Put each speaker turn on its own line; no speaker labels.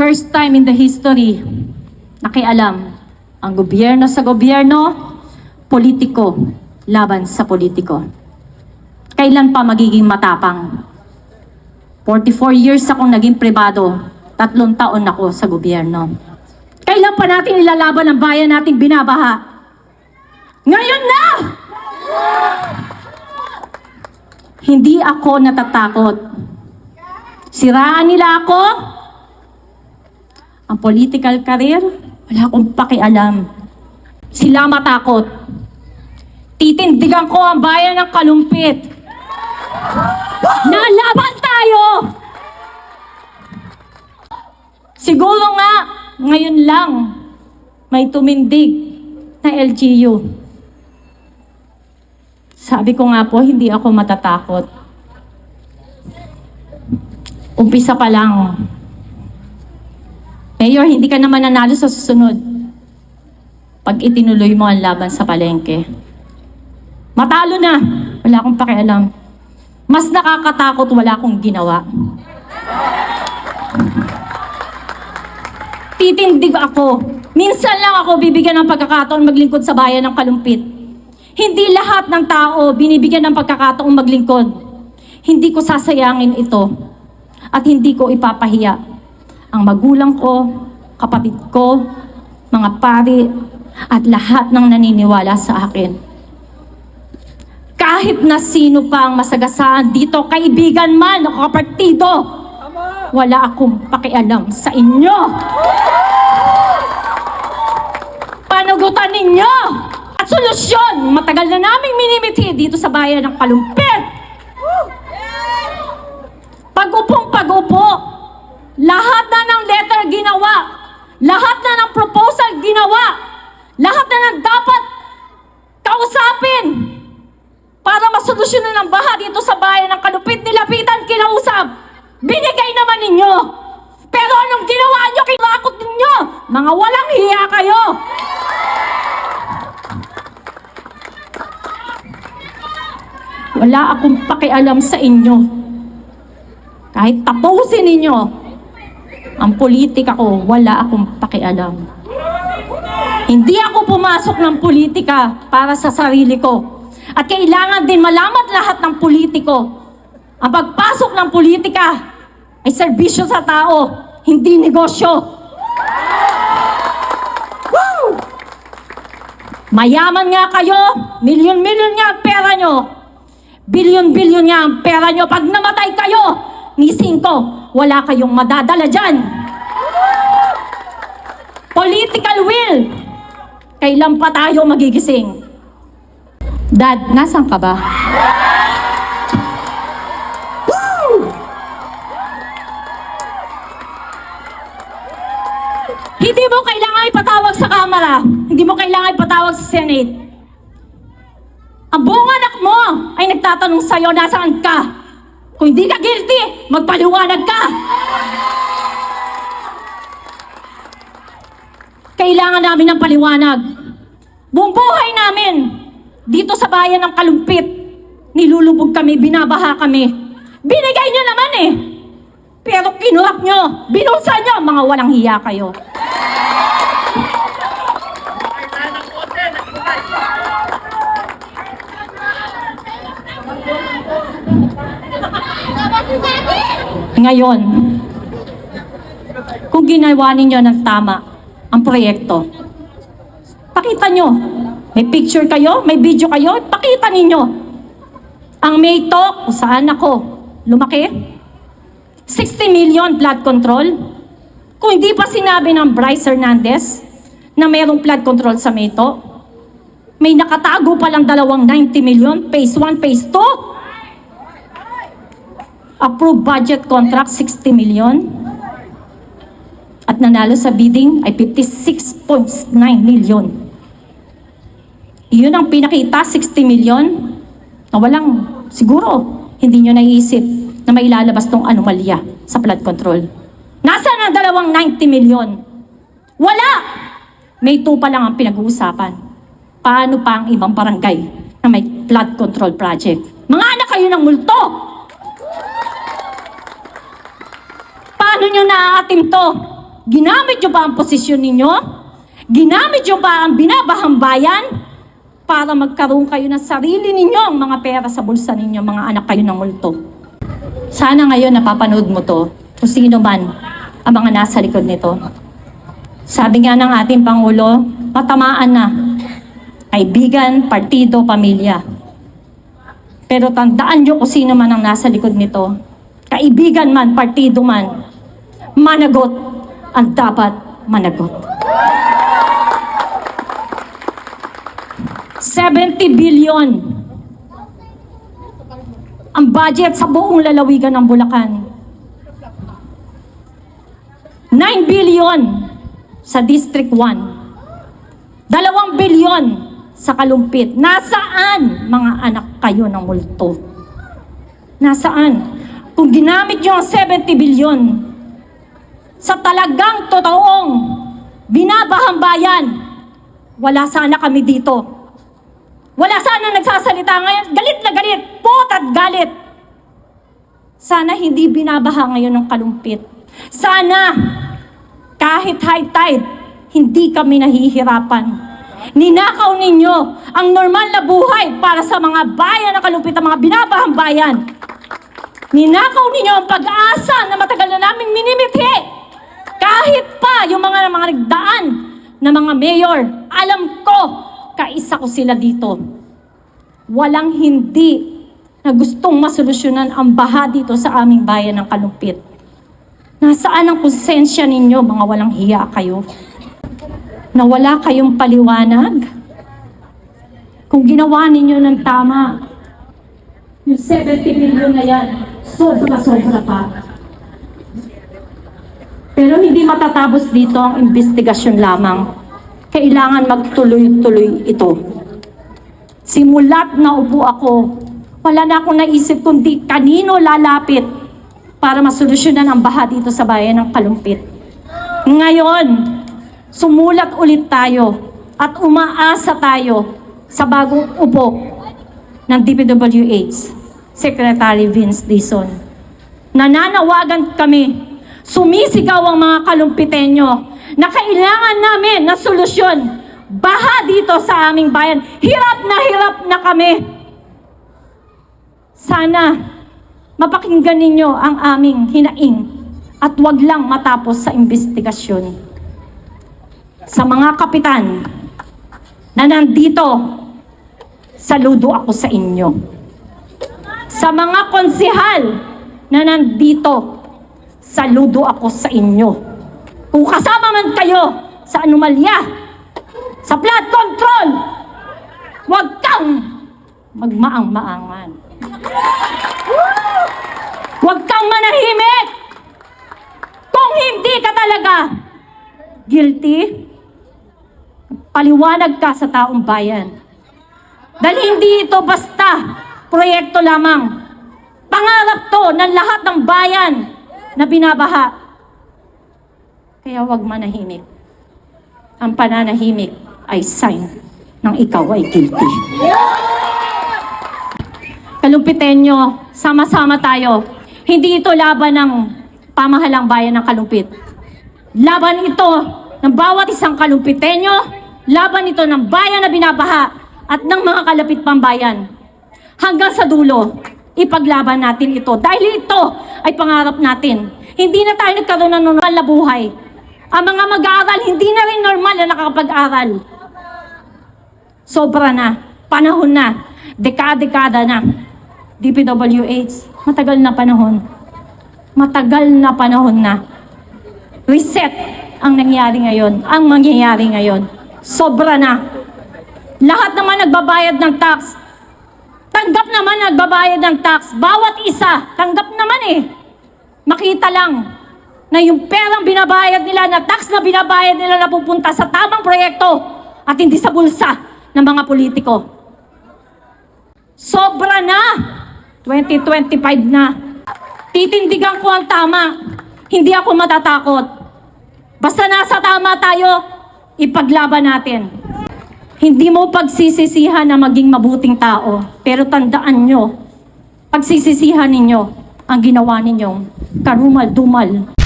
First time in the history, nakialam ang gobyerno sa gobyerno, politiko laban sa politiko. Kailan pa magiging matapang? 44 years akong naging pribado, tatlong taon ako sa gobyerno. Kailan pa natin ilalaban ang bayan nating binabaha? Ngayon na! Hindi ako natatakot. Siraan nila ako. Ang political career, wala akong pakialam. Sila matakot. Titindigan ko ang bayan ng kalumpit. Nalaban tayo! Siguro nga, ngayon lang, may tumindig na LGU. Sabi ko nga po, hindi ako matatakot. Umpisa pa lang. Mayor, hindi ka naman nanalo sa susunod. Pag itinuloy mo ang laban sa palengke. Matalo na. Wala akong pakialam. Mas nakakatakot, wala akong ginawa. Titindig ako. Minsan lang ako bibigyan ng pagkakataon maglingkod sa bayan ng kalumpit. Hindi lahat ng tao binibigyan ng pagkakataong maglingkod. Hindi ko sasayangin ito. At hindi ko ipapahiya ang magulang ko, kapatid ko, mga pari, at lahat ng naniniwala sa akin. Kahit na sino pa ang masagasaan dito, kaibigan man o kapartido, wala akong pakialam sa inyo. Panagutan ninyo! At solusyon, matagal na naming minimithi dito sa bayan ng Kalumpit. Pag-upong pag-upo, lahat na ng letter ginawa, lahat na ng proposal ginawa, lahat na ng dapat kausapin para masolusyonan ang baha dito sa bayan ng Kalupit, nilapitan, kinausap. Binigay naman ninyo. Pero anong ginawa nyo? Kinakot ninyo. Mga walang hiya kayo. Wala akong pakialam sa inyo. Kahit tapusin ninyo ang politika ko, wala akong pakialam. Hindi ako pumasok ng politika para sa sarili ko. At kailangan din malaman lahat ng politiko. Ang pagpasok ng politika ay serbisyo sa tao, hindi negosyo. Woo! Mayaman nga kayo, milyon-milyon nga ang pera nyo. Bilyon-bilyon nga ang pera nyo. Pag namatay kayo, ni Cinco, wala kayong madadala dyan. Political will. Kailan pa tayo magigising? Dad, nasan ka ba? Hindi mo kailangan ipatawag sa Kamara. Hindi mo kailangan ipatawag sa Senate. Ang buong anak mo ay nagtatanong sa'yo nasaan ka. Kung hindi ka guilty, magpaliwanag ka. Kailangan namin ng paliwanag. Buong buhay namin, dito sa bayan ng Kalumpit, nilulubog kami, binabaha kami. Binigay nyo naman eh. Pero kinuhap nyo, binulsa nyo, mga walang hiya kayo. Ngayon, kung ginawa ninyo ng tama ang proyekto, pakita nyo. May picture kayo, may video kayo, pakita ninyo. Ang Mayto, kung saan ako lumaki, 60 million blood control. Kung hindi pa sinabi ng Bryce Hernandez na mayroong flood control sa Mayto, may nakatago palang dalawang 90 million, phase 1, phase 2. Approved budget contract, 60 million. At nanalo sa bidding ay 56.9 million. Iyon ang pinakita, 60 million, na walang, siguro, hindi nyo naiisip na may ilalabas tong anomalya sa flood control. Nasaan ang dalawang 90 million? Wala! May 2 pa lang ang pinag-uusapan. Paano pa ang ibang barangay na may flood control project? Mga anak kayo ng multo! Paano nyo naaatim to? Ginamit nyo ba ang posisyon ninyo? Ginamit nyo ba ang binabahang bayan? Para magkaroon kayo ng sarili ninyo ang mga pera sa bulsa ninyo, mga anak kayo ng multo. Sana ngayon napapanood mo to, kung sino man ang mga nasa likod nito. Sabi nga ng ating Pangulo, matamaan na. Kaibigan, partido, pamilya. Pero tandaan nyo kung sino man ang nasa likod nito. Kaibigan man, partido man, managot ang dapat managot. 70 billion ang budget sa buong lalawigan ng Bulacan. 9 billion sa District 1. Dalawang bilyon sa Kalumpit. Nasaan mga anak kayo ng multo? Nasaan? Kung ginamit nyo ang 70 bilyon sa talagang totoong binabahang bayan, wala sana kami dito. Wala sana nagsasalita ngayon. Galit na galit. Putat galit. Sana hindi binabaha ngayon ng kalumpit. Sana kahit high tide, hindi kami nahihirapan. Ninakaw ninyo ang normal na buhay para sa mga bayan ng kalumpit, ang mga binabahang bayan. Ninakaw ninyo ang pag-asa na matagal na naming minimithi. Kahit pa yung mga mga nagdaan na mga mayor, alam ko, kaisa ko sila dito. Walang hindi na gustong masolusyonan ang baha dito sa aming bayan ng Kalumpit. Nasaan ang konsensya ninyo, mga walang hiya kayo? Na wala kayong paliwanag? Kung ginawa ninyo ng tama, yung 70 million na yan, sobra-sobra pa. Pero hindi matatapos dito ang investigasyon lamang. Kailangan magtuloy-tuloy ito. Simulat na upo ako, wala na akong naisip kundi kanino lalapit para masolusyonan ang baha dito sa bayan ng Kalumpit. Ngayon, sumulat ulit tayo at umaasa tayo sa bagong upo ng DPWH, Secretary Vince Dizon. Nananawagan kami, sumisigaw ang mga kalumpitenyo na kailangan namin na solusyon. Baha dito sa aming bayan. Hirap na hirap na kami. Sana mapakinggan ninyo ang aming hinaing at wag lang matapos sa investigasyon. Sa mga kapitan na nandito, saludo ako sa inyo. Sa mga konsihal na nandito, saludo ako sa inyo. Kung kasama man kayo sa anomalya, sa flood control, huwag kang magmaang-maangan. Huwag kang manahimik! Kung hindi ka talaga guilty, paliwanag ka sa taong bayan. Dahil hindi ito basta proyekto lamang. Pangarap to ng lahat ng bayan na binabaha. Kaya huwag manahimik. Ang pananahimik ay sign ng ikaw ay guilty. Kalumpitenyo, sama-sama tayo. Hindi ito laban ng pamahalang bayan ng Kalumpit. Laban ito ng bawat isang kalumpitenyo, laban ito ng bayan na binabaha at ng mga kalapit pambayan. Hanggang sa dulo, ipaglaban natin ito. Dahil ito ay pangarap natin. Hindi na tayo nagkaroon ng normal na buhay. Ang mga mag-aaral, hindi na rin normal na nakakapag-aral. Sobra na. Panahon na. Dekada-dekada na. DPWH, matagal na panahon. Matagal na panahon na. Reset ang nangyari ngayon. Ang mangyayari ngayon. Sobra na. Lahat naman nagbabayad ng tax. Naman nagbabayad ng tax. Bawat isa, tanggap naman eh. Makita lang na yung perang binabayad nila, na tax na binabayad nila na pupunta sa tamang proyekto at hindi sa bulsa ng mga politiko. Sobra na! 2025 na. Titindigan ko ang tama. Hindi ako matatakot. Basta nasa tama tayo, ipaglaban natin. Hindi mo pagsisisihan na maging mabuting tao. Pero tandaan nyo, pagsisisihan ninyo ang ginawa ninyong karumal-dumal